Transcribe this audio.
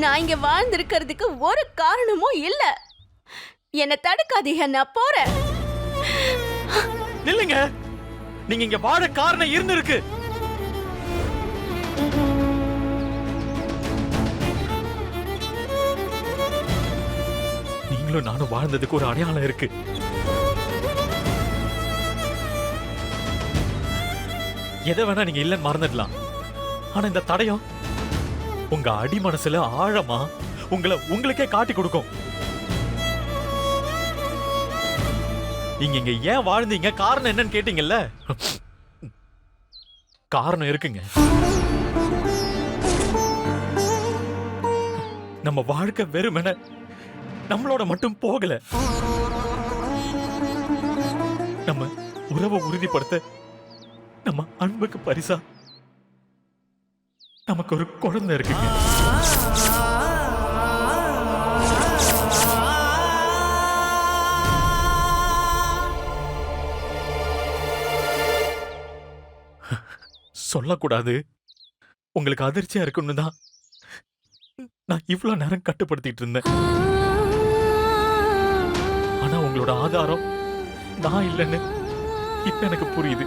நான் இங்க வாழ்ந்திருக்கிறதுக்கு ஒரு காரணமும் இல்ல. என்ன தடுக்காதீங்க நான் போறேன். இல்லைங்க நீங்க இங்க வாழ காரணம் இருந்திருக்கு. நீங்களும் நானும் வாழ்ந்ததுக்கு ஒரு அடையாளம் இருக்கு. எதை வேணா நீங்க இல்லைன்னு மறந்துடலாம். ஆனா இந்த தடயம் உங்க அடி மனசுல ஆழமா உங்களை உங்களுக்கே காட்டி கொடுக்கும். நீங்க இங்க ஏன் வாழ்ந்தீங்க? காரணம் என்னன்னு கேட்டீங்கல்ல? காரணம் இருக்குங்க. நம்ம வாழ்க்கை வெறுமென நம்மளோட மட்டும் போகல. நம்ம உறவை உறுதிப்படுத்த நம்ம அன்புக்கு பரிசா நமக்கு ஒரு குழந்தை இருக்குங்க. சொல்லக்கூடாது. உங்களுக்கு அதிர்ச்சியா இருக்குன்னு தான் நான் இவ்வளவு நேரம் கட்டுப்படுத்திட்டு இருந்தேன். ஆனா உங்களோட ஆதாரம் நான் இல்லைன்னு இப்ப எனக்கு புரியுது.